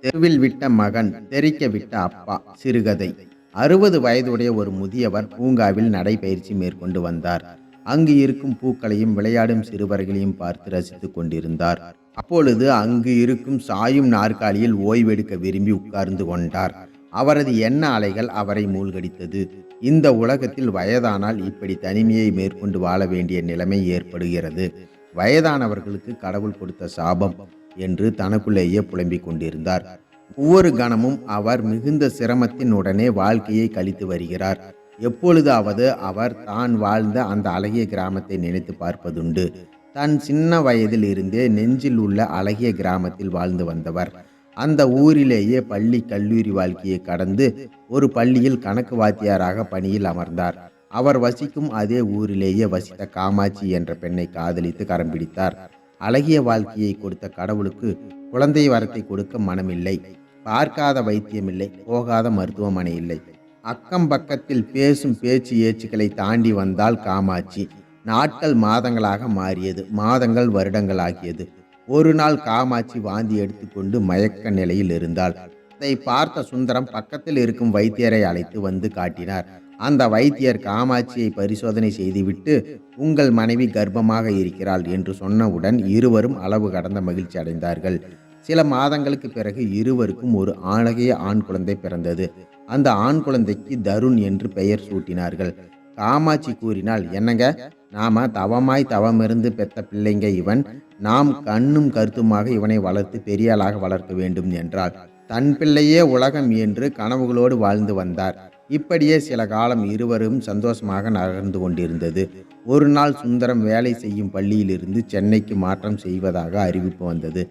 தெருவில் விட்ட மகன் தெரிக்க விட்ட அப்பா சிறுகதை. அறுபது வயதுடைய ஒரு முதியவர் பூங்காவில் நடைபயிற்சி மேற்கொண்டு வந்தார். அங்கு இருக்கும் பூக்களையும் விளையாடும் சிறுவர்களையும் பார்த்து ரசித்துக் கொண்டிருந்தார். அப்பொழுது அங்கு இருக்கும் சாயும் நாற்காலியில் ஓய்வெடுக்க விரும்பி உட்கார்ந்து கொண்டார். அவரது எண்ண அலைகள் அவரை மூழ்கடித்தது. இந்த உலகத்தில் வயதானால் இப்படி தனிமையை மேற்கொண்டு வாழ வேண்டிய நிலைமை ஏற்படுகிறது. வயதானவர்களுக்கு கடவுள் கொடுத்த சாபம். என்று தனக்குள்ளேயே புலம்பிக் கொண்டிருந்தார். ஒவ்வொரு கணமும் அவர் மிகுந்த சிரமத்தின் உடனே வாழ்க்கையை கழித்து வருகிறார். எப்பொழுதாவது அவர் தான் வாழ்ந்த அந்த அழகிய கிராமத்தை நினைத்து பார்ப்பதுண்டு. தன் சின்ன வயதில் இருந்தே நெஞ்சில் உள்ள அழகிய கிராமத்தில் வாழ்ந்து வந்தவர். அந்த ஊரிலேயே பள்ளி கல்லூரி வாழ்க்கையை கடந்து ஒரு பள்ளியில் கணக்கு வாத்தியாராக பணியில் அமர்ந்தார். அவர் வசிக்கும் அதே ஊரிலேயே வசித்த காமாட்சி என்ற பெண்ணை காதலித்து கரம் பிடித்தார். அழகிய வாழ்க்கையை கொடுத்த கடவுளுக்கு குழந்தை வரத்தை கொடுக்க மனமில்லை. பார்க்காத வைத்தியமில்லை. போகாத மருத்துவமனை இல்லை. அக்கம் பக்கத்தில் பேசும் பேச்சு ஏச்சுக்களை தாண்டி வந்தால் காமாட்சி. நாட்கள் மாதங்களாக மாறியது. மாதங்கள் வருடங்களாகியது. ஒரு நாள் காமாட்சி வாந்தி எடுத்துக்கொண்டு மயக்க நிலையில் இருந்தாள். அதை பார்த்த சுந்தரம் பக்கத்தில் இருக்கும் வைத்தியரை அழைத்து வந்து காட்டினார். அந்த வைத்தியர் காமாட்சியை பரிசோதனை செய்துவிட்டு உங்கள் மனைவி கர்ப்பமாக இருக்கிறாள் என்று சொன்னவுடன் இருவரும் அளவு கடந்த மகிழ்ச்சி அடைந்தார்கள். சில மாதங்களுக்கு பிறகு இருவருக்கும் ஒரு ஆழகைய ஆண் குழந்தை பிறந்தது. அந்த ஆண் குழந்தைக்கு தருண் என்று பெயர் சூட்டினார்கள். காமாட்சி கூறினால் என்னங்க நாம தவமாய் தவமிருந்து பெத்த பிள்ளைங்க இவன் நாம் கண்ணும் கருத்துமாக இவனை வளர்த்து பெரியாளாக வளர்க்க வேண்டும் என்றாள். தன் பிள்ளையே உலகம் என்று கனவுகளோடு வாழ்ந்து வந்தார். இப்படியே சில காலம் இருவரும் சந்தோஷமாக நகர்ந்து கொண்டிருந்தது. ஒரு நாள் சுந்தரம் வேலை செய்யும் பள்ளியிலிருந்து சென்னைக்கு மாற்றம் செய்வதாக அறிவிப்பு வந்தது.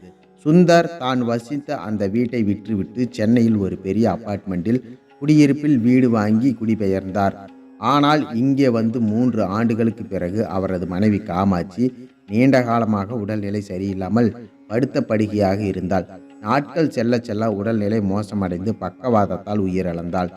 சுந்தர் தான் வசித்த அந்த வீட்டை விற்றுவிட்டு சென்னையில் ஒரு பெரிய அப்பார்ட்மெண்ட்டில் குடியிருப்பில் வீடு வாங்கி குடிபெயர்ந்தார். ஆனால் இங்கே வந்து மூன்று ஆண்டுகளுக்கு பிறகு அவரது மனைவி காமாட்சி நீண்ட காலமாக உடல்நிலை சரியில்லாமல் படுத்த படுகையாக இருந்தாள். நாட்கள் செல்ல செல்ல உடல்நிலை மோசமடைந்து பக்கவாதத்தால் உயிரிழந்தாள்.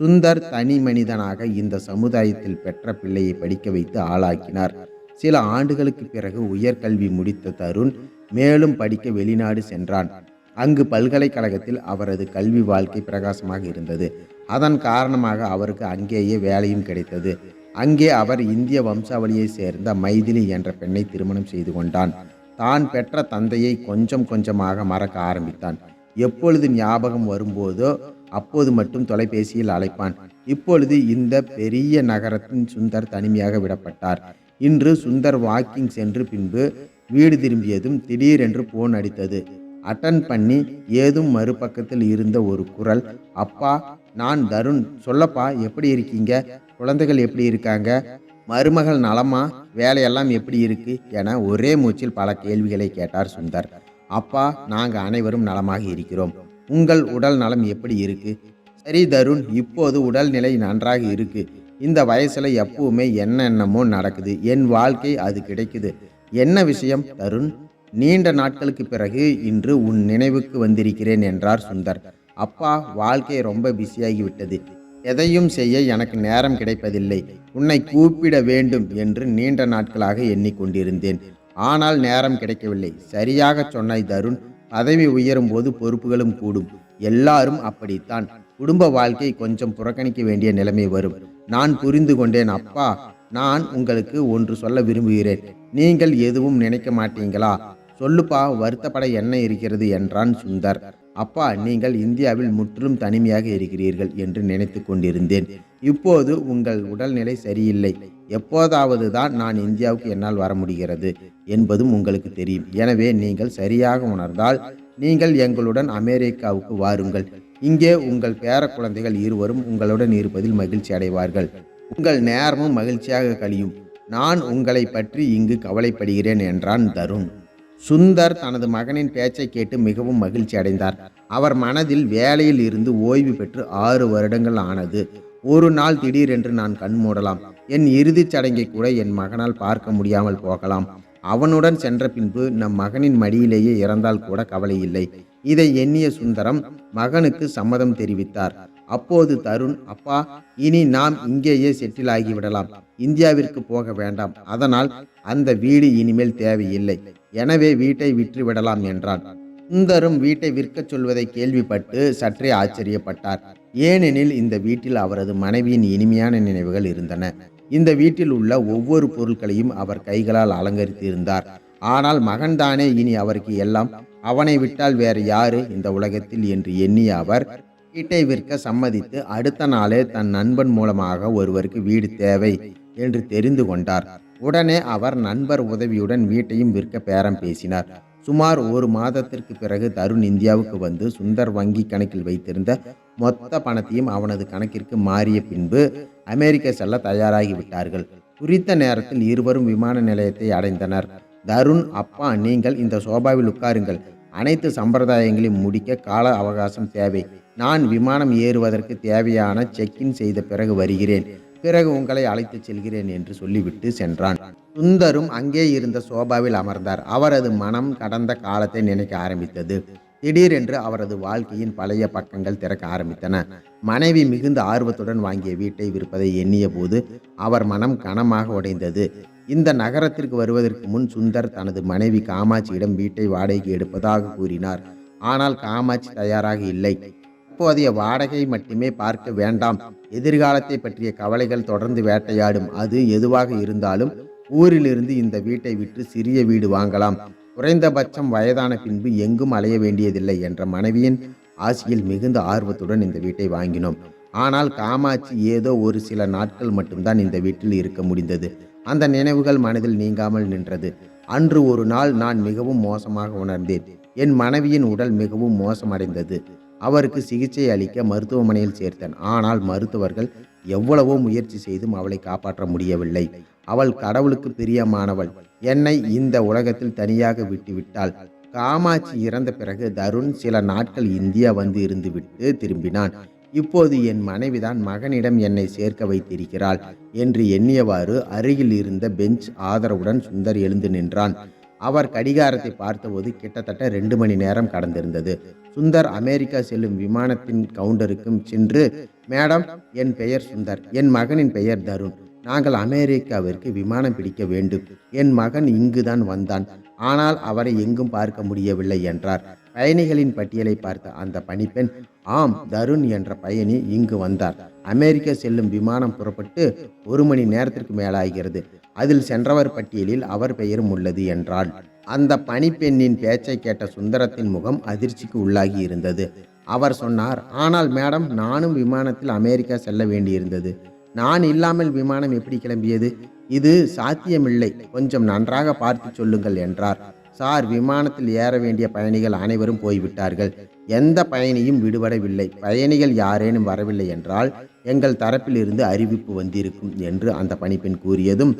சுந்தர் தனி மனிதனாக இந்த சமுதாயத்தில் பெற்ற பிள்ளையை படிக்க வைத்து ஆளாக்கினார். சில ஆண்டுகளுக்கு பிறகு உயர்கல்வி முடித்த தருண் மேலும் படிக்க வெளிநாடு சென்றான். அங்கு பல்கலைக்கழகத்தில் அவரது கல்வி வாழ்க்கை பிரகாசமாக இருந்தது. அதன் காரணமாக அவருக்கு அங்கேயே வேலையும் கிடைத்தது. அங்கே அவர் இந்திய வம்சாவளியை சேர்ந்த மைதிலி என்ற பெண்ணை திருமணம் செய்து கொண்டான். தான் பெற்ற தந்தையை கொஞ்சம் கொஞ்சமாக மறக்க ஆரம்பித்தான். எப்பொழுது ஞாபகம் வரும்போதோ அப்போது மட்டும் தொலைபேசியில் அழைப்பான். இப்பொழுது இந்த பெரிய நகரத்தின் சுந்தர் தனிமையாக விடப்பட்டார். இன்று சுந்தர் வாக்கிங் சென்று பின்பு வீடு திரும்பியதும் திடீரென்று போன் அடித்தது. அட்டன் பண்ணி ஏதும் மறுபக்கத்தில் இருந்த ஒரு குரல் அப்பா நான் தருண் சொல்லப்பா எப்படி இருக்கீங்க? குழந்தைகள் எப்படி இருக்காங்க? மருமகள் நலமா? வேலையெல்லாம் எப்படி இருக்கு? என ஒரே மூச்சில் பல கேள்விகளை கேட்டார் சுந்தர். அப்பா நாங்கள் அனைவரும் நலமாக இருக்கிறோம். உங்கள் உடல் நலம் எப்படி இருக்கு? சரி தருண் இப்போது உடல்நிலை நன்றாக இருக்கு. இந்த வயசுல எப்பவுமே என்னென்னமோ நடக்குது. என் வாழ்க்கை அது கிடைக்குது. என்ன விஷயம் தருண்? நீண்ட நாட்களுக்கு பிறகு இன்று உன் நினைவுக்கு வந்திருக்கிறேன் என்றார் சுந்தர். அப்பா வாழ்க்கை ரொம்ப பிஸியாகி விட்டது. எதையும் செய்ய எனக்கு நேரம் கிடைப்பதில்லை. உன்னை கூப்பிட வேண்டும் என்று நீண்ட நாட்களாக எண்ணிக்கொண்டிருந்தேன். ஆனால் நேரம் கிடைக்கவில்லை. சரியாக சொன்னாய் தருண். பதவி உயரும் போது பொறுப்புகளும் கூடும். எல்லாரும் அப்படித்தான். குடும்ப வாழ்க்கை கொஞ்சம் புறக்கணிக்க வேண்டிய நிலைமை வரும். நான் புரிந்து கொண்டேன் அப்பா. நான் உங்களுக்கு ஒன்று சொல்ல விரும்புகிறேன். நீங்கள் எதுவும் நினைக்க மாட்டீங்களா? சொல்லுப்பா வருத்தப்பட என்ன இருக்கிறது என்றான் சுந்தர். அப்பா நீங்கள் இந்தியாவில் முற்றிலும் தனிமையாக இருக்கிறீர்கள் என்று நினைத்து கொண்டிருந்தேன். இப்போது உங்கள் உடல்நிலை சரியில்லை. எப்போதாவது தான் நான் இந்தியாவுக்கு என்னால் வர முடிகிறது என்பதும் உங்களுக்கு தெரியும். எனவே நீங்கள் சரியாக உணர்ந்தால் நீங்கள் எங்களுடன் அமெரிக்காவுக்கு வாருங்கள். இங்கே உங்கள் பேர குழந்தைகள் இருவரும் உங்களுடன் இருப்பதில் மகிழ்ச்சி அடைவார்கள். உங்கள் நேரமும் மகிழ்ச்சியாக கழியும். நான் உங்களை பற்றி இங்கு கவலைப்படுகிறேன் என்றான் தருண். சுந்தர் தனது மகனின் பேச்சை கேட்டு மிகவும் மகிழ்ச்சி அடைந்தார். அவர் மனதில் வேலையில் இருந்து ஓய்வு பெற்று ஆறு வருடங்கள் ஆனது. ஒரு நாள் திடீரென்று நான் கண் மூடலாம். என் இறுதிச் சடங்கை கூட என் மகனால் பார்க்க முடியாமல் போகலாம். அவனுடன் சென்ற பின்பு நம் மகனின் மடியிலேயே இறந்தால் கூட கவலை இல்லை. இதை எண்ணிய சுந்தரம் மகனுக்கு சம்மதம் தெரிவித்தார். அப்போது தருண் அப்பா இனி நாம் இங்கேயே செட்டில் ஆகிவிடலாம். இந்தியாவிற்கு போக வேண்டாம். அதனால் அந்த வீடு இனிமேல் தேவையில்லை. எனவே வீட்டை விற்று விடலாம் என்றான். சுந்தரும் வீட்டை விற்கச் சொல்வதை கேள்விப்பட்டு சற்றே ஆச்சரியப்பட்டார். ஏனெனில் இந்த வீட்டில் அவரது மனைவியின் இனிமையான நினைவுகள் இருந்தன. இந்த வீட்டில் உள்ள ஒவ்வொரு பொருட்களையும் அவர் கைகளால் அலங்கரித்திருந்தார். ஆனால் மகன்தானே இனி அவருக்கு எல்லாம் அவனை விட்டால் வேறு யாரு இந்த உலகத்தில் என்று எண்ணிய அவர் வீட்டை விற்க சம்மதித்து அடுத்த நாளே தன் நண்பன் மூலமாக ஒருவருக்கு வீடு தேவை என்று தெரிந்து கொண்டார். உடனே அவர் நண்பர் உதவியுடன் வீட்டையும் விற்க பேரம் பேசினார். சுமார் ஒரு மாதத்திற்கு பிறகு தருண் இந்தியாவுக்கு வந்து சுந்தர் வங்கி கணக்கில் வைத்திருந்த மொத்த பணத்தையும் அவனது கணக்கிற்கு மாறிய பின்பு அமெரிக்க செல்ல தயாராகிவிட்டார்கள் குறித்த நேரத்தில் இருவரும் விமான நிலையத்தை அடைந்தனர். தருண் அப்பா நீங்கள் இந்த சோபாவில் உட்காருங்கள். அனைத்து சம்பிரதாயங்களையும் முடிக்க கால அவகாசம் தேவை. நான் விமானம் ஏறுவதற்கு தேவையான செக்இன் செய்த பிறகு வருகிறேன். பிறகு உங்களை அழைத்துச் செல்கிறேன் என்று சொல்லிவிட்டு சென்றான். சுந்தரும் அங்கே இருந்த சோபாவில் அமர்ந்தார். அவரது மனம் கடந்த காலத்தை நினைக்க ஆரம்பித்தது. திடீரென்று அவரது வாழ்க்கையின் பழைய பக்கங்கள் திறக்க ஆரம்பித்தன. மனைவி மிகுந்த ஆர்வத்துடன் வாங்கிய வீட்டை விற்பதை எண்ணிய போது அவர் மனம் கனமாக உடைந்தது. இந்த நகரத்திற்கு வருவதற்கு முன் சுந்தர் தனது மனைவி காமாட்சியிடம் வீட்டை வாடகைக்கு எடுப்பதாக கூறினார். ஆனால் காமாட்சி தயாராக இல்லை. தற்போதைய வாடகை மட்டுமே பார்க்க வேண்டாம். எதிர்காலத்தை பற்றிய கவலைகள் தொடர்ந்து வேட்டையாடும். அது எதுவாக இருந்தாலும் ஊரிலிருந்து இந்த வீட்டை விட்டு சிறிய வீடு வாங்கலாம். குறைந்தபட்சம் வயதான பின்பு எங்கும் அலைய வேண்டியதில்லை என்ற மனைவியின் ஆசியில் மிகுந்த ஆர்வத்துடன் இந்த வீட்டை வாங்கினோம். ஆனால் காமாட்சி ஏதோ ஒரு சில நாட்கள் மட்டும்தான் இந்த வீட்டில் இருக்க முடிந்தது. அந்த நினைவுகள் மனதில் நீங்காமல் நின்றது. அன்று ஒரு நாள் நான் மிகவும் மோசமாக உணர்ந்தேன். என் மனைவியின் உடல் மிகவும் மோசமடைந்தது. அவருக்கு சிகிச்சை அளிக்க மருத்துவமனையில் சேர்த்தேன். ஆனால் மருத்துவர்கள் எவ்வளவோ முயற்சி செய்தும் அவளை காப்பாற்ற முடியவில்லை. அவள் கடவுளுக்கு பிரியமானவள். என்னை இந்த உலகத்தில் தனியாக விட்டுவிட்டாள். காமாட்சி இறந்த பிறகு தருண் சில நாட்கள் இந்தியா வந்து இருந்துவிட்டு திரும்பினான். இப்போது என் மனைவிதான் மகனிடம் என்னை சேர்க்க வைத்திருக்கிறாள் என்று எண்ணியவாறு அருகில் இருந்த பெஞ்ச் ஆதரவுடன் சுந்தர் எழுந்து நின்றான். அவர் கடிகாரத்தை பார்த்தபோது கிட்டத்தட்ட ரெண்டு மணி நேரம் கடந்திருந்தது. சுந்தர் அமெரிக்கா செல்லும் விமானத்தின் கவுண்டருக்கும் சென்று மேடம் என் பெயர் சுந்தர் என் மகனின் பெயர் தருண். நாங்கள் அமெரிக்காவிற்கு விமானம் பிடிக்க வேண்டும். என் மகன் இங்குதான் வந்தான். ஆனால் அவரை எங்கும் பார்க்க முடியவில்லை என்றார். பயணிகளின் பட்டியலை பார்த்த அந்த பணிப்பெண் ஆம் தருண் என்ற பயணி இங்கு வந்தார். அமெரிக்கா செல்லும் விமானம் புறப்பட்டு ஒரு மணி நேரத்திற்கு மேலாகிறது. அதில் சென்றவர் பட்டியலில் அவர் பெயரும் உள்ளது என்றாள். அந்த பணிப்பெண்ணின் பேச்சை கேட்ட சுந்தரத்தின் முகம் அதிர்ச்சிக்கு உள்ளாகி இருந்தது. அவர் சொன்னார் ஆனால் மேடம் நானும் விமானத்தில் அமெரிக்கா செல்ல வேண்டியிருந்தது. நான் இல்லாமல் விமானம் எப்படி கிளம்பியது? இது சாத்தியமில்லை. கொஞ்சம் நன்றாக பார்த்து சொல்லுங்கள் என்றார். சார் விமானத்தில் ஏற வேண்டிய பயணிகள் அனைவரும் போய்விட்டார்கள். எந்த பயணியும் விடுபடவில்லை. பயணிகள் யாரேனும் வரவில்லை என்றால் எங்கள் தரப்பிலிருந்து அறிவிப்பு வந்திருக்கும் என்று அந்த பணிப்பெண் கூறியதும்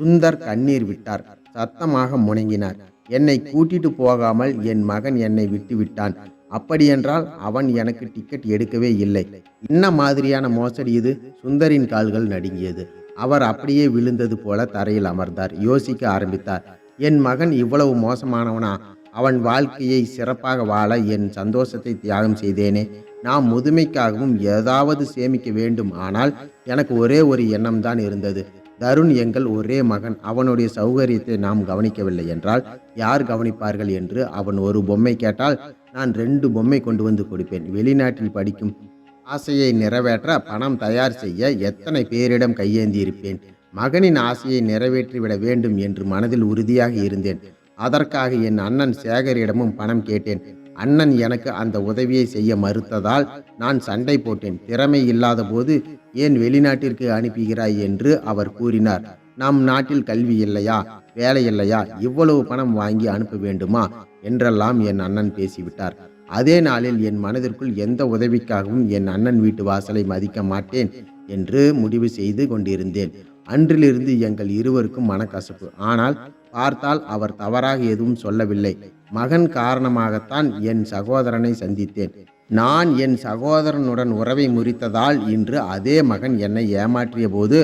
சுந்தர் கண்ணீர் விட்டார். சத்தமாக முணங்கினார். என்னை கூட்டிட்டு போகாமல் என் மகன் என்னை விட்டு விட்டான். அப்படியென்றால் அவன் எனக்கு டிக்கெட் எடுக்கவே இல்லை. என்ன மாதிரியான மோசடி இது? சுந்தரின் கால்கள் நடுங்கியது. அவர் அப்படியே விழுந்தது போல தரையில் அமர்ந்தார். யோசிக்க ஆரம்பித்தார். என் மகன் இவ்வளவு மோசமானவனா? அவன் வாழ்க்கையை சிறப்பாக வாழ என் சந்தோஷத்தை தியாகம் செய்தேனே. நாம் முதுமைக்காகவும் ஏதாவது சேமிக்க வேண்டும். ஆனால் எனக்கு ஒரே ஒரு எண்ணம் தான் இருந்தது. தருண் எங்கள் ஒரே மகன். அவனுடைய சௌகரியத்தை நாம் கவனிக்கவில்லை என்றால் யார் கவனிப்பார்கள் என்று அவன் ஒரு பொம்மை கேட்டால் நான் ரெண்டு பொம்மை கொண்டு வந்து கொடுப்பேன். வெளிநாட்டில் படிக்கும் ஆசையை நிறைவேற்ற பணம் தயார் செய்ய எத்தனை பேரிடம் கையேந்தி இருப்பேன் மகனின் ஆசையை நிறைவேற்றிவிட வேண்டும் என்று மனதில் உறுதியாக இருந்தேன். அதற்காக என் அண்ணன் சேகரிடமும் பணம் கேட்டேன். அண்ணன் எனக்கு அந்த உதவியை செய்ய மறுத்ததால் நான் சண்டை போட்டேன். திறமை இல்லாத போது ஏன் வெளிநாட்டிற்கு அனுப்புகிறாய் என்று அவர் கூறினார். நம் நாட்டில் கல்வி இல்லையா? வேலை இல்லையா? இவ்வளவு பணம் வாங்கி அனுப்ப வேண்டுமா? என்றெல்லாம் என் அண்ணன் பேசிவிட்டார். அதே நாளில் என் மனதிற்குள் எந்த உதவிக்காகவும் என் அண்ணன் வீட்டு வாசலை மதிக்க மாட்டேன் என்று முடிவு செய்து கொண்டிருந்தேன். அன்றிலிருந்து எங்கள் இருவருக்கும் மனக்கசப்பு. ஆனால் பார்த்தால் அவர் தவறாக எதுவும் சொல்லவில்லை. மகன் காரணமாகத்தான் என் சகோதரனை சந்தித்தேன். நான் என் சகோதரனுடன் உறவை முறித்ததால் இன்று அதே மகன் என்னை ஏமாற்றிய போது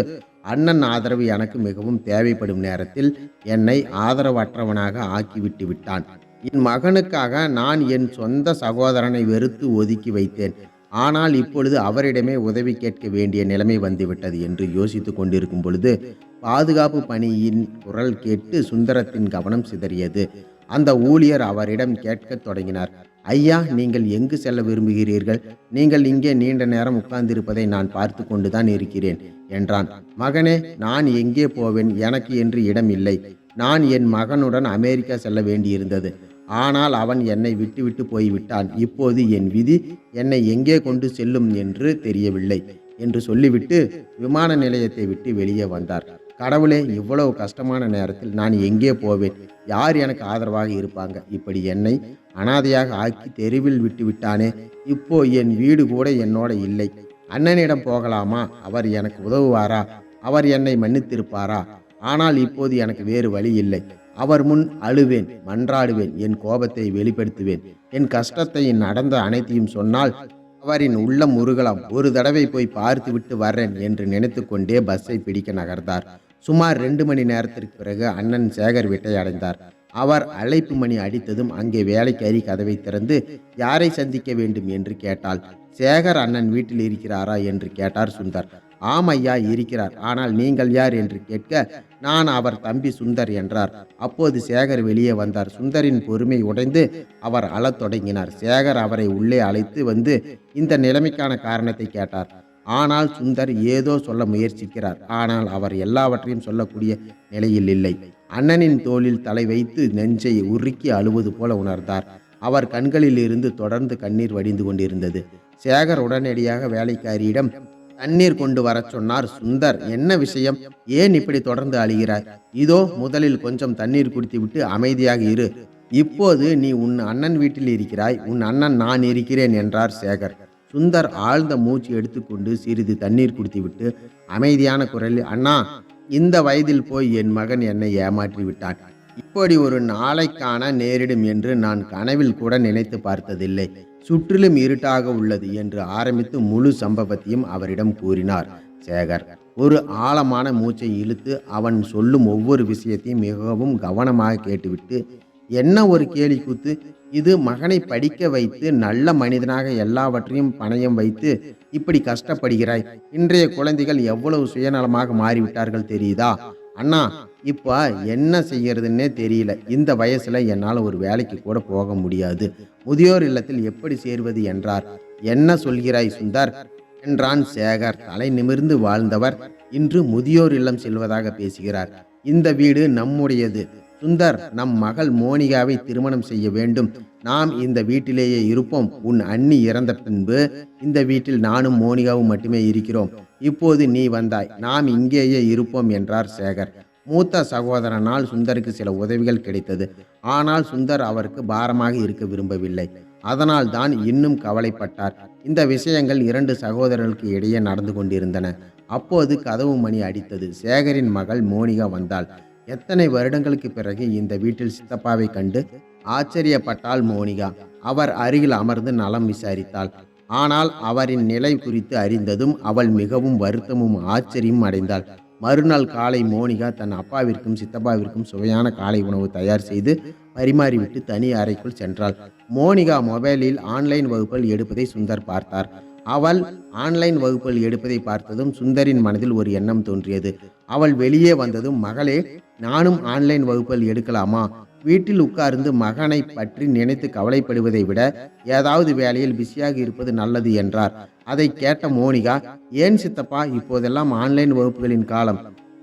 அண்ணன் ஆதரவு எனக்கு மிகவும் தேவைப்படும் நேரத்தில் என்னை ஆதரவற்றவனாக ஆக்கிவிட்டு விட்டான். என் மகனுக்காக நான் என் சொந்த சகோதரனை வெறுத்து ஒதுக்கி வைத்தேன். ஆனால் இப்பொழுது அவரிடமே உதவி கேட்க வேண்டிய நிலைமை வந்துவிட்டது என்று யோசித்து கொண்டிருக்கும் பொழுது பாதுகாப்பு பணியின் குரல் கேட்டு சுந்தரத்தின் கவனம் சிதறியது. அந்த ஊழியர் அவரிடம் கேட்கத் தொடங்கினார். ஐயா நீங்கள் எங்கு செல்ல விரும்புகிறீர்கள்? நீங்கள் இங்கே நீண்ட நேரம் உட்கார்ந்திருப்பதை நான் பார்த்து கொண்டுதான் இருக்கிறேன் என்றான். மகனே நான் எங்கே போவேன்? எனக்கு என்று இடம் இல்லை. நான் என் மகனுடன் அமெரிக்கா செல்ல வேண்டியிருந்தது. ஆனால் அவன் என்னை விட்டுவிட்டு போய்விட்டான். இப்போது என் விதி என்னை எங்கே கொண்டு செல்லும் என்று தெரியவில்லை என்று சொல்லிவிட்டு விமான நிலையத்தை விட்டு வெளியே வந்தார். கடவுளே இவ்வளவு கஷ்டமான நேரத்தில் நான் எங்கே போவேன்? யார் எனக்கு ஆதரவாக இருப்பாங்க? இப்படி என்னை அனாதையாக ஆக்கி தெருவில் விட்டு விட்டானே? இப்போ என் வீடு கூட என்னோட இல்லை. அண்ணனிடம் போகலாமா? அவர் எனக்கு உதவுவாரா? அவர் என்னை மன்னித்திருப்பாரா? ஆனால் இப்போது எனக்கு வேறு வழி இல்லை. அவர் முன் அழுவேன் மன்றாடுவேன் என் கோபத்தை வெளிப்படுத்துவேன். என் கஷ்டத்தை நடந்த அனைத்தையும் சொன்னால் அவரின் உள்ளம் முருகலாம் ஒரு தடவை போய் பார்த்து விட்டு வர்றேன் என்று நினைத்து கொண்டே பஸ்ஸை பிடிக்க நகர்ந்தார். சுமார் ரெண்டு மணி நேரத்திற்கு பிறகு அண்ணன் சேகர் வீட்டை அடைந்தார். அவர் அழைப்பு மணி அடித்ததும் அங்கே வேலைக்காரி கதவை திறந்து யாரை சந்திக்க வேண்டும்? என்று கேட்டாள். சேகர் அண்ணன் வீட்டில் இருக்கிறாரா? என்று கேட்டார் சுந்தர். ஆம் ஐயா இருக்கிறார். ஆனால் நீங்கள் யார்? என்று கேட்க நான் அவர் தம்பி சுந்தர் என்றார். அப்போது சேகர் வெளியே வந்தார். சுந்தரின் பொறுமை உடைந்து அவர் அழத் தொடங்கினார். சேகர் அவரை உள்ளே அழைத்து வந்து இந்த நிலைமைக்கான காரணத்தை கேட்டார். ஆனால் சுந்தர் ஏதோ சொல்ல முயற்சிக்கிறார். ஆனால் அவர் எல்லாவற்றையும் சொல்லக்கூடிய நிலையில் இல்லை. அண்ணனின் தோளில் தலை வைத்து நெஞ்சை உருக்கி அழுவது போல உணர்ந்தார். அவர் கண்களில் இருந்து தொடர்ந்து கண்ணீர் வடிந்து கொண்டிருந்தது. சேகர் உடனடியாக வேலைக்காரியிடம் தண்ணீர் கொண்டு வரச் சொன்னார் சுந்தர். என்ன விஷயம்? ஏன் இப்படி தொடர்ந்து அழுகிறாய்? இதோ முதலில் கொஞ்சம் தண்ணீர் குடித்துவிட்டு அமைதியாக இரு. இப்போது நீ உன் அண்ணன் வீட்டில் இருக்கிறாய். உன் அண்ணன் நான் இருக்கிறேன் என்றார் சேகர். சுந்தர் ஆழ்ந்த மூச்சு எடுத்துக்கொண்டு சிறிது தண்ணீர் குடித்துவிட்டு அமைதியான குரலில் அண்ணா இந்த வயதில் போய் என் மகன் என்னை ஏமாற்றி விட்டான். இப்படி ஒரு நாளைக்கான நேரிடும் என்று நான் கனவில் கூட நினைத்து பார்த்ததில்லை. சுற்றிலும் இருட்டாக உள்ளது என்று ஆரம்பித்து முழு சம்பவத்தையும் அவரிடம் கூறினார் சேகர். ஒரு ஆழமான மூச்சை இழுத்து அவன் சொல்லும் ஒவ்வொரு விஷயத்தையும் மிகவும் கவனமாக கேட்டுவிட்டு என்ன ஒரு கேலி கூத்து? இது மகனை படிக்க வைத்து நல்ல மனிதனாக எல்லாவற்றையும் பணயம் வைத்து இப்படி கஷ்டப்படுகிறாய். இன்றைய குழந்தைகள் எவ்வளவு சுயநலமாக மாறிவிட்டார்கள் தெரியுதா? அண்ணா இப்போ என்ன செய்யறதுன்னே தெரியல. இந்த வயசுல என்னால் ஒரு வேலைக்கு கூட போக முடியாது. முதியோர் இல்லத்தில் எப்படி சேர்வது என்றார். என்ன சொல்கிறாய் சுந்தர்? என்றான் சேகர். தலை நிமிர்ந்து வாழ்ந்தவர் இன்று முதியோர் இல்லம் செல்வதாக பேசுகிறார். இந்த வீடு நம்முடையது. சுந்தர் நம் மகள் மோனிகாவை திருமணம் செய்ய வேண்டும். நாம் இந்த வீட்டிலேயே இருப்போம். உன் அண்ணி இறந்த பின்பு இந்த வீட்டில் நானும் மோனிகாவும் மட்டுமே இருக்கிறோம். இப்போது நீ வந்தாய். நாம் இங்கேயே இருப்போம் என்றார் சேகர். மூத்த சகோதரனால் சுந்தருக்கு சில உதவிகள் கிடைத்தது. ஆனால் சுந்தர் அவருக்கு பாரமாக இருக்க விரும்பவில்லை. அதனால் தான் இன்னும் கவலைப்பட்டார். இந்த விஷயங்கள் இரண்டு சகோதரர்களுக்கு இடையே நடந்து கொண்டிருந்தன. அப்போது கதவு மணி அடித்தது. சேகரின் மகள் மோனிகா வந்தாள். எத்தனை வருடங்களுக்கு பிறகு இந்த வீட்டில் சித்தப்பாவை கண்டு ஆச்சரியப்பட்டாள் மோனிகா. அவர் அருகில் அமர்ந்து நலம் விசாரித்தாள். ஆனால் அவரின் நிலை குறித்து அறிந்ததும் அவள் மிகவும் வருத்தமும் ஆச்சரியம் அடைந்தாள். மறுநாள் காலை மோனிகா தன் அப்பாவிற்கும் சித்தப்பாவிற்கும் சுவையான காலை உணவு தயார் செய்து பரிமாறிவிட்டு தனி அறைக்குள் சென்றாள். மோனிகா மொபைலில் ஆன்லைன் வகுப்புகள் எடுப்பதை சுந்தர் பார்த்தார். அவள் ஆன்லைன் வகுப்புகள் எடுப்பதை பார்த்ததும் சுந்தரின் மனதில் ஒரு எண்ணம் தோன்றியது. அவள் வெளியே வந்ததும் மகளே நானும் ஆன்லைன் வகுப்புகள் எடுக்கலாமா? வீட்டில் உட்கார்ந்து மகனை பற்றி நினைத்து கவலைப்படுவதை விட ஏதாவது வேலையில் பிஸியாக இருப்பது நல்லது என்றார். அதை கேட்ட மோனிகா ஏன் சித்தப்பா இப்போதெல்லாம் ஆன்லைன் வகுப்புகளின் காலம்.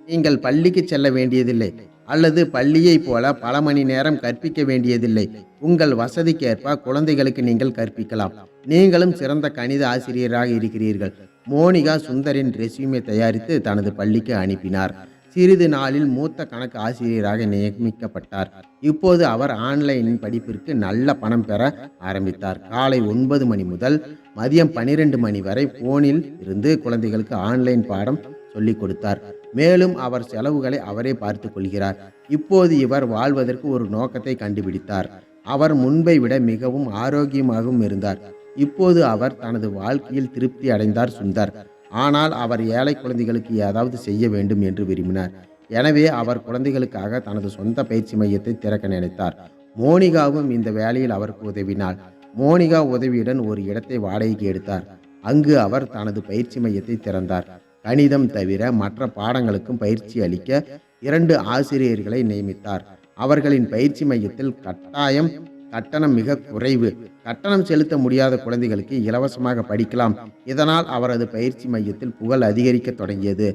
நீங்கள் பள்ளிக்கு செல்ல வேண்டியதில்லை அல்லது பள்ளியைப் போல பல மணி நேரம் கற்பிக்க வேண்டியதில்லை. உங்கள் வசதிக்கேற்ப குழந்தைகளுக்கு நீங்கள் கற்பிக்கலாம். நீங்களும் சிறந்த கணித ஆசிரியராக இருக்கிறீர்கள். மோனிகா சுந்தரின் ரெஸ்யூமை தயாரித்து தனது பள்ளிக்கு அனுப்பினார். சிறிது நாளில் மூத்த கணக்கு ஆசிரியராக நியமிக்கப்பட்டார். இப்போது அவர் ஆன்லைனின் படிப்பிற்கு நல்ல பணம் பெற ஆரம்பித்தார். காலை ஒன்பது மணி முதல் மதியம் பனிரெண்டு மணி வரை போனில் இருந்து குழந்தைகளுக்கு ஆன்லைன் பாடம் சொல்லிக் கொடுத்தார். மேலும் அவர் செலவுகளை அவரே பார்த்து கொள்கிறார். இப்போது இவர் வாழ்வதற்கு ஒரு நோக்கத்தை கண்டுபிடித்தார். அவர் முன்பை விட மிகவும் ஆரோக்கியமாகவும் இருந்தார். இப்போது அவர் தனது வாழ்க்கையில் திருப்தி அடைந்தார் சுந்தர். ஆனால் அவர் ஏழை குழந்தைகளுக்கு ஏதாவது செய்ய வேண்டும் என்று விரும்பினார். எனவே அவர் குழந்தைகளுக்காக தனது சொந்த பயிற்சி மையத்தை திறக்க நினைத்தார். மோனிகாவும் இந்த வேலையில் அவருக்கு உதவினாள். மோனிகா உதவியுடன் ஒரு இடத்தை வாடகைக்கு எடுத்தார். அங்கு அவர் தனது பயிற்சி மையத்தை திறந்தார். கணிதம் தவிர மற்ற பாடங்களுக்கும் பயிற்சி அளிக்க இரண்டு ஆசிரியர்களை நியமித்தார். அவர்களின் பயிற்சி மையத்தில் கட்டாயம் கட்டணம் மிக குறைவு. கட்டணம் செலுத்த முடியாத குழந்தைகளுக்கு இலவசமாக படிக்கலாம். இதனால் அவரது பயிற்சி மையத்தில் புகழ் அதிகரிக்க தொடங்கியது.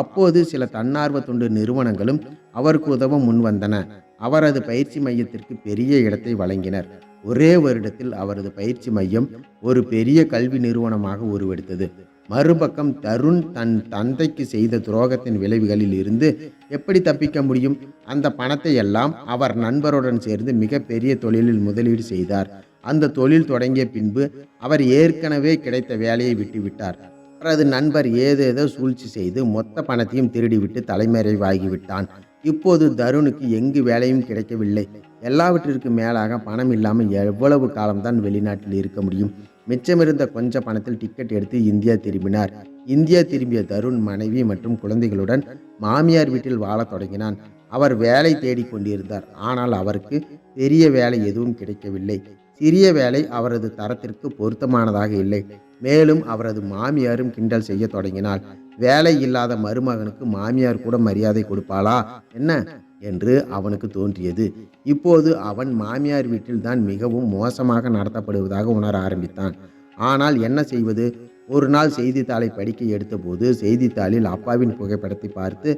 அப்போது சில தன்னார்வ தொண்டு நிறுவனங்களும் அவருக்கு உதவ முன்வந்தன. அவரது பயிற்சி மையத்திற்கு பெரிய இடத்தை வழங்கினர். ஒரே வருடத்தில் அவரது பயிற்சி மையம் ஒரு பெரிய கல்வி நிறுவனமாக உருவெடுத்தது. மறுபக்கம் தருண் தன் தந்தைக்கு செய்த துரோகத்தின் விளைவுகளில் இருந்து எப்படி தப்பிக்க முடியும்? அந்த பணத்தை எல்லாம் அவர் நண்பருடன் சேர்ந்து மிகப்பெரிய தொழிலில் முதலீடு செய்தார். அந்த தொழில் தொடங்கிய பின்பு அவர் ஏற்கனவே கிடைத்த வேலையை விட்டுவிட்டார் அவரது நண்பர் ஏதேதோ சூழ்ச்சி செய்து மொத்த பணத்தையும் திருடிவிட்டு தலைமறைவாகிவிட்டான் இப்போது தருணுக்கு எங்கு வேலையும் கிடைக்கவில்லை. எல்லாவற்றிற்கு மேலாக பணம் இல்லாமல் எவ்வளவு காலம்தான் வெளிநாட்டில் இருக்க முடியும்? மிச்சமிருந்த கொஞ்ச பணத்தில் டிக்கெட் எடுத்து இந்தியா திரும்பினார். இந்தியா திரும்பிய தருண் மனைவி மற்றும் குழந்தைகளுடன் மாமியார் வீட்டில் வாழத் தொடங்கினான். அவர் வேலை தேடிக் கொண்டிருந்தார். ஆனால் அவருக்கு பெரிய வேலை எதுவும் கிடைக்கவில்லை. சிறிய வேலை அவரது தரத்திற்கு பொருத்தமானதாக இல்லை. மேலும் அவரது மாமியாரும் கிண்டல் செய்ய தொடங்கினாள். வேலை இல்லாத மருமகனுக்கு மாமியார் கூட மரியாதை கொடுப்பாளா? என்ன? என்று அவனுக்கு தோன்றியது. இப்போது அவன் மாமியார் வீட்டில் தான் மிகவும் மோசமாக நடத்தப்படுவதாக உணர ஆரம்பித்தான். ஆனால் என்ன செய்வது? ஒரு நாள் செய்தித்தாளை படிக்க எடுத்தபோது செய்தித்தாளில் அப்பாவின் புகைப்படத்தை பார்த்து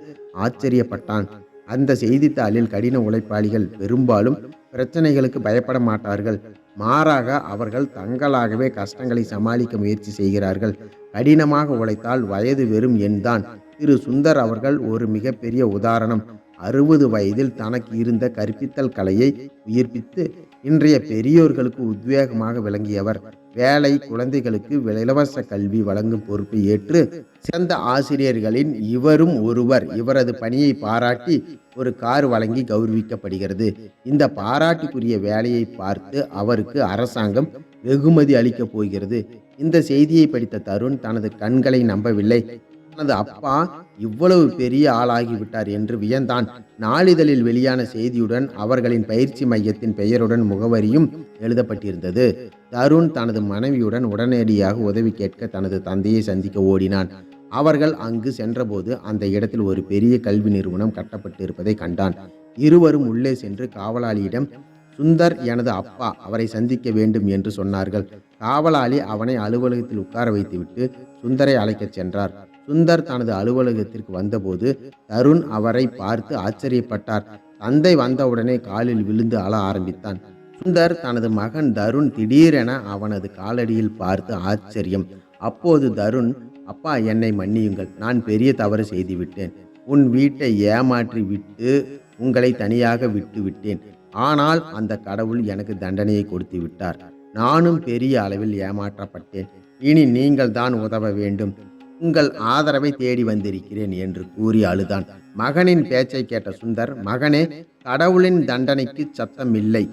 ஆச்சரியப்பட்டான். அந்த செய்தித்தாளில் கடின உழைப்பாளிகள் பெரும்பாலும் பிரச்சனைகளுக்கு பயப்பட மாட்டார்கள். மாறாக அவர்கள் தங்களாகவே கஷ்டங்களை சமாளிக்க முயற்சி செய்கிறார்கள். கடினமாக உழைத்தால் வயது வெறும் எண்தான். திரு சுந்தர் அவர்கள் ஒரு மிகப்பெரிய உதாரணம். அறுபது வயதில் தனக்கு இருந்த கற்பித்தல் கலையை உயிர்ப்பித்து இன்றைய பெரியோர்களுக்கு உத்வேகமாக விளங்கியவர். வேலை குழந்தைகளுக்கு இலவச கல்வி வழங்கும் பொறுப்பை ஏற்று சிறந்த ஆசிரியர்களின் இவரும் ஒருவர். இவரது பணியை பாராட்டி ஒரு கார் வழங்கி கௌரவிக்கப்படுகிறது. இந்த பாராட்டுக்குரிய வேலையை பார்த்து அவருக்கு அரசாங்கம் வெகுமதி அளிக்கப் போகிறது. இந்த செய்தியை படித்த தருண் தனது கண்களை நம்பவில்லை. தனது அப்பா இவ்வளவு பெரிய ஆளாகிவிட்டார் என்று வியந்தான். நாளிதழில் வெளியான செய்தியுடன் அவர்களின் பயிற்சி மையத்தின் பெயருடன் முகவரியும் எழுதப்பட்டிருந்தது. தருண் தனது மனைவியுடன் உடனடியாக உதவி கேட்க தனது தந்தையை சந்திக்க ஓடினான். அவர்கள் அங்கு சென்றபோது அந்த இடத்தில் ஒரு பெரிய கல்வி நிறுவனம் கட்டப்பட்டிருப்பதை கண்டான். இருவரும் உள்ளே சென்று காவலாளியிடம் சுந்தர் எனது அப்பா அவரை சந்திக்க வேண்டும் என்று சொன்னார்கள். காவலாளி அவனை அலுவலகத்தில் உட்கார வைத்துவிட்டு சுந்தரை அழைக்கச் சென்றார். சுந்தர் தனது அலுவலகத்திற்கு வந்தபோது தருண் அவரை பார்த்து ஆச்சரியப்பட்டார். தந்தை வந்தவுடனே காலில் விழுந்து அழ ஆரம்பித்தான். சுந்தர் தனது மகன் தருண் திடீரென அவனது காலடியில் பார்த்து ஆச்சரியம். அப்போது தருண் அப்பா என்னை மன்னியுங்கள். நான் பெரிய தவறு செய்துவிட்டேன். உன் வீட்டை ஏமாற்றி விட்டு உங்களை தனியாக விட்டு விட்டேன். ஆனால் அந்த கடவுள் எனக்கு தண்டனையை கொடுத்து விட்டார். நானும் பெரிய அளவில் ஏமாற்றப்பட்டேன். இனி நீங்கள் தான் உதவ வேண்டும். உங்கள் ஆதரவை தேடி வந்திருக்கிறேன் என்று கூறி அழுதான். மகனின் பேச்சை கேட்ட சுந்தர் மகனே கடவுளின் தண்டனைக்கு சத்தம் இல்லை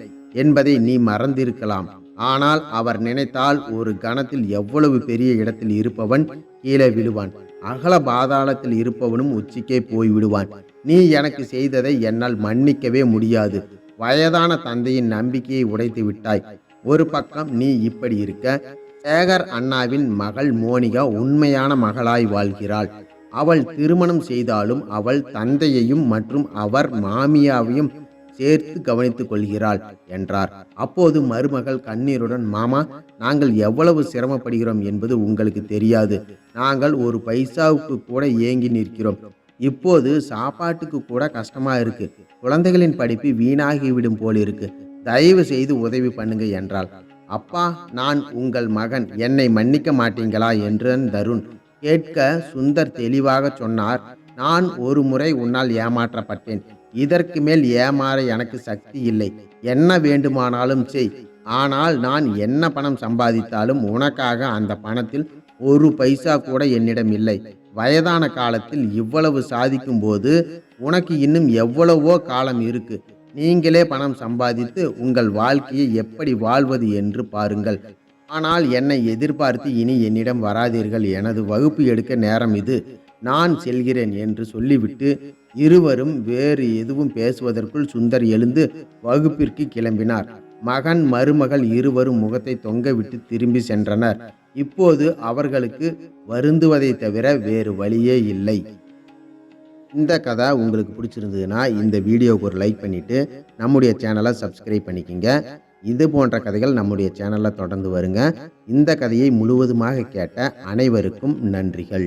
என்பதை நீ மறந்திருக்கலாம். ஆனால் அவர் நினைத்தால் ஒரு கணத்தில் எவ்வளவு பெரிய இடத்தில் இருப்பவன் கீழே விழுவான். அகல பாதாளத்தில் இருப்பவனும் உச்சிக்கே போய் விடுவான் நீ எனக்கு செய்ததை என்னால் மன்னிக்கவே முடியாது. வயதான தந்தையின் நம்பிக்கையை உடைத்து விட்டாய். ஒரு பக்கம் நீ இப்படி இருக்க சேகர் அண்ணாவின் மகள் மோனிகா உண்மையான மகளாய் வாழ்கிறாள். அவள் திருமணம் செய்தாலும் அவள் தந்தையையும் மற்றும் அவர் மாமியாவையும் சேர்த்து கவனித்துக் கொள்கிறாள் என்றார். அப்போது மருமகள் கண்ணீருடன் மாமா நாங்கள் எவ்வளவு சிரமப்படுகிறோம் என்பது உங்களுக்கு தெரியாது. நாங்கள் ஒரு பைசாவுக்கு கூட ஏங்கி நிற்கிறோம். இப்போது சாப்பாட்டுக்கு கூட கஷ்டமா இருக்கு. குழந்தைகளின் படிப்பு வீணாகிவிடும் போல் இருக்கு தயவு செய்து உதவி பண்ணுங்க என்றாள். அப்பா நான் உங்கள் மகன். என்னை மன்னிக்க மாட்டீங்களா என்றன் தருண். கேட்க சுந்தர் தெளிவாக சொன்னார் நான் ஒரு முறை உன்னால் ஏமாற்றப்பட்டேன். இதற்கு மேல் ஏமாற எனக்கு சக்தி இல்லை. என்ன வேண்டுமானாலும் செய். ஆனால் நான் என்ன பணம் சம்பாதித்தாலும் உனக்காக அந்த பணத்தில் ஒரு பைசா கூட என்னிடம் இல்லை. வயதான காலத்தில் இவ்வளவு சாதிக்கும் போது உனக்கு இன்னும் எவ்வளவோ காலம் இருக்கு. நீங்களே பணம் சம்பாதித்து உங்கள் வாழ்க்கையை எப்படி வாழ்வது என்று பாருங்கள். ஆனால் என்னை எதிர்பார்த்து இனி என்னிடம் வராதீர்கள். எனது வகுப்பு எடுக்க நேரம் இது. நான் செல்கிறேன் என்று சொல்லிவிட்டு இருவரும் வேறு எதுவும் பேசுவதற்குள் சுந்தர் எழுந்து வகுப்பிற்கு கிளம்பினார். மகன் மருமகள் இருவரும் முகத்தை தொங்கவிட்டு திரும்பி சென்றனர். இப்போது அவர்களுக்கு வருந்துவதை தவிர வேறு வழியே இல்லை. இந்த கதை உங்களுக்கு பிடிச்சிருந்ததுன்னா இந்த வீடியோவுக்கு ஒரு லைக் பண்ணிவிட்டு நம்முடைய சேனலை சப்ஸ்கிரைப் பண்ணிக்கோங்க. இது போன்ற கதைகள் நம்முடைய சேனலில் தொடர்ந்து வருங்க. இந்த கதையை முழுவதுமாக கேட்ட அனைவருக்கும் நன்றிகள்.